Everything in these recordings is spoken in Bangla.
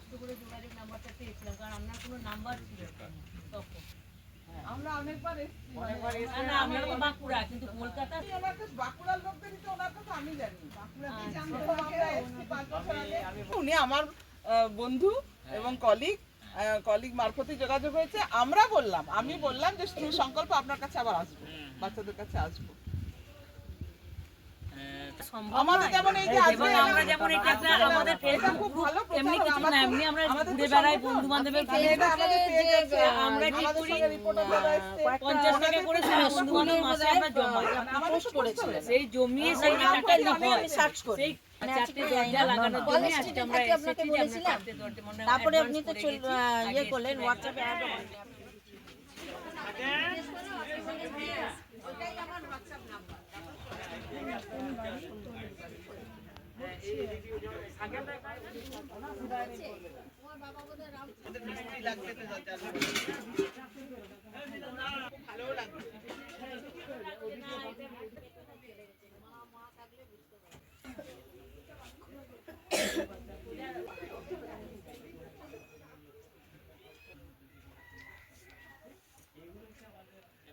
কষ্ট করে যোগাযোগ নাম্বারটা পেয়েছিলাম কারণ আপনার কোনো নাম্বার ছিল তখন। আমরা অনেকবার এসেছি না, না তো বাঁকুড়া কিন্তু কলকাতা বাঁকুড়ার লোকদেরই তো ওনার কথা আমি জানি। প্রথম আমরা এসেছি পাঁচ বছর আগে। উনি আমার বন্ধু এবং কলিগ কলিগ মারফতে যোগাযোগ হয়েছে। আমরা বললাম আমি বললাম যে সংকল্প আপনার কাছে আবার আসব বাচ্চাদের কাছে আসব। সেই জমিয়ে সেই হয়। সেই আমরা আমরা মনে হয় তারপরে আপনি তো ইয়ে করলেন হোয়াটসঅ্যাপে তো দরজা ভালো লাগছে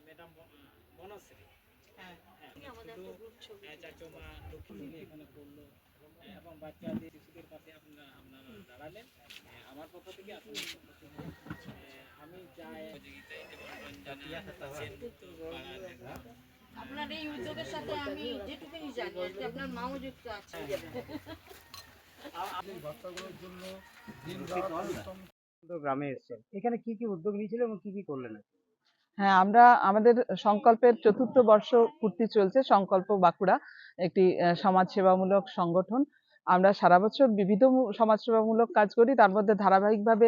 ম্যাডাম বনশ্রী আপনারা এই উদ্যোগের সাথে আমি জানি আপনার মাও যুক্ত আছে। গ্রামে এসেছেন। এখানে কি কি উদ্যোগ নিয়েছিল এবং কি কি করলেন হ্যাঁ আমরা আমাদের সংকল্পের চতুর্থ বর্ষ পূর্তি চলছে, সংকল্প বাঁকুড়া, একটি সমাজসেবামূলক সংগঠন। আমরা সারা বছর বিবিধ সমাজসেবামূলক কাজ করি, তার মধ্যে ধারাবাহিকভাবে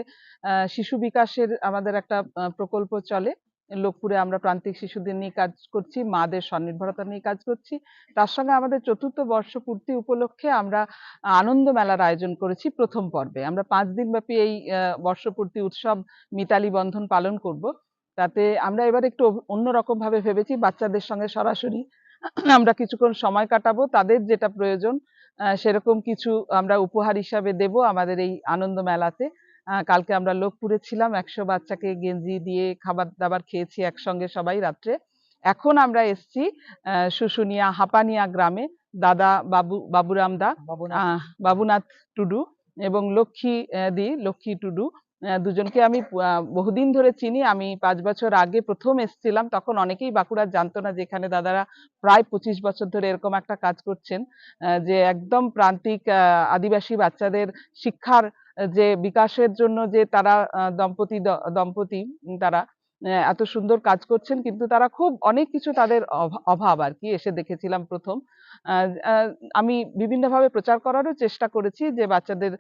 শিশু বিকাশের আমাদের একটা প্রকল্প চলে। লোকপুরে আমরা প্রান্তিক শিশুদের নিয়ে কাজ করছি, মাদের স্বনির্ভরতা নিয়ে কাজ করছি। তার সঙ্গে আমাদের চতুর্থ বর্ষ পূর্তি উপলক্ষে আমরা আনন্দ মেলার আয়োজন করেছি প্রথম পর্বে। আমরা পাঁচ দিন ব্যাপী এই বর্ষপূর্তি উৎসব মিতালি বন্ধন পালন করব। তাতে আমরা এবার একটু অন্যরকম ভাবে ভেবেছি বাচ্চাদের সঙ্গে সরাসরি আমরা কিছুক্ষণ সময় কাটাবো তাদের যেটা প্রয়োজন সেরকম কিছু আমরা উপহার হিসাবে দেব আমাদের এই আনন্দ মেলাতে। কালকে আমরা লোকপুরে ছিলাম একশো বাচ্চাকে গেঞ্জি দিয়ে খাবার দাবার খেয়েছি একসঙ্গে সবাই রাত্রে। এখন আমরা এসছি শুশুনিয়া হাপানিয়া গ্রামে দাদা বাবু বাবুরাম দা বাবুনাথ টুডু এবং লক্ষ্মী দি লক্ষ্মী টুডু। দুজনকে আমি বহুদিন ধরে চিনি। আমি পাঁচ বছর আগে প্রথম এসেছিলাম, তখন অনেকেই বাঁকুড়া জানতো না যে এখানে দাদারা প্রায় পঁচিশ বছর ধরে এরকম একটা কাজ করছেন যে একদম প্রান্তিক আদিবাসী বাচ্চাদের শিক্ষার যে বিকাশের জন্য যে তারা দম্পতি দম্পতি তারা এত সুন্দর কাজ করছেন, কিন্তু তারা খুব অনেক কিছু তাদের অভা- অভাব আর কি, এসে দেখেছিলাম প্রথম। আমি বিভিন্নভাবে প্রচার করারও চেষ্টা করেছি যে বাচ্চাদের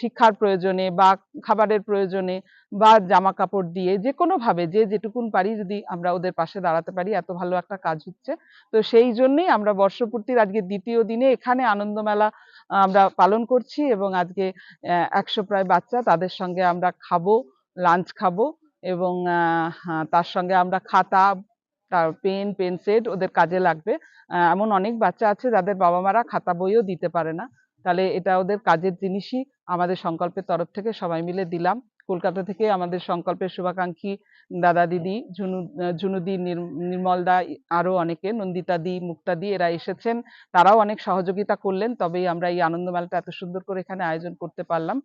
শিক্ষার প্রয়োজনে বা খাবারের প্রয়োজনে বা জামা কাপড় দিয়ে যে কোনোভাবে যে যেটুকুন পারি যদি আমরা ওদের পাশে দাঁড়াতে পারি, এত ভালো একটা কাজ হচ্ছে। তো সেই জন্যই আমরা বর্ষপূর্তির আজকে দ্বিতীয় দিনে এখানে আনন্দমেলা আমরা পালন করছি এবং আজকে একশো প্রায় বাচ্চা তাদের সঙ্গে আমরা খাব, লাঞ্চ খাব। এবং তার সঙ্গে আমরা খাতা, তার পেন, পেন্সিল ওদের কাজে লাগবে। এমন অনেক বাচ্চা আছে যাদের বাবা মারা খাতা বইও দিতে পারে না। তাহলে এটা ওদের কাজের জিনিসই। আমাদের সংকল্পের তরফ থেকে সবাই মিলে দিলাম। কলকাতা থেকে আমাদের সংকল্পের শুভাকাঙ্ক্ষী দাদা দিদি, ঝুনু ঝুনুদি, নির- নির্মলদা আরও অনেকে, নন্দিতা দি, মুক্তা দি, এরা এসেছেন। তারাও অনেক সহযোগিতা করলেন, তবেই আমরা এই আনন্দ মেলাটা এত সুন্দর করে এখানে আয়োজন করতে পারলাম।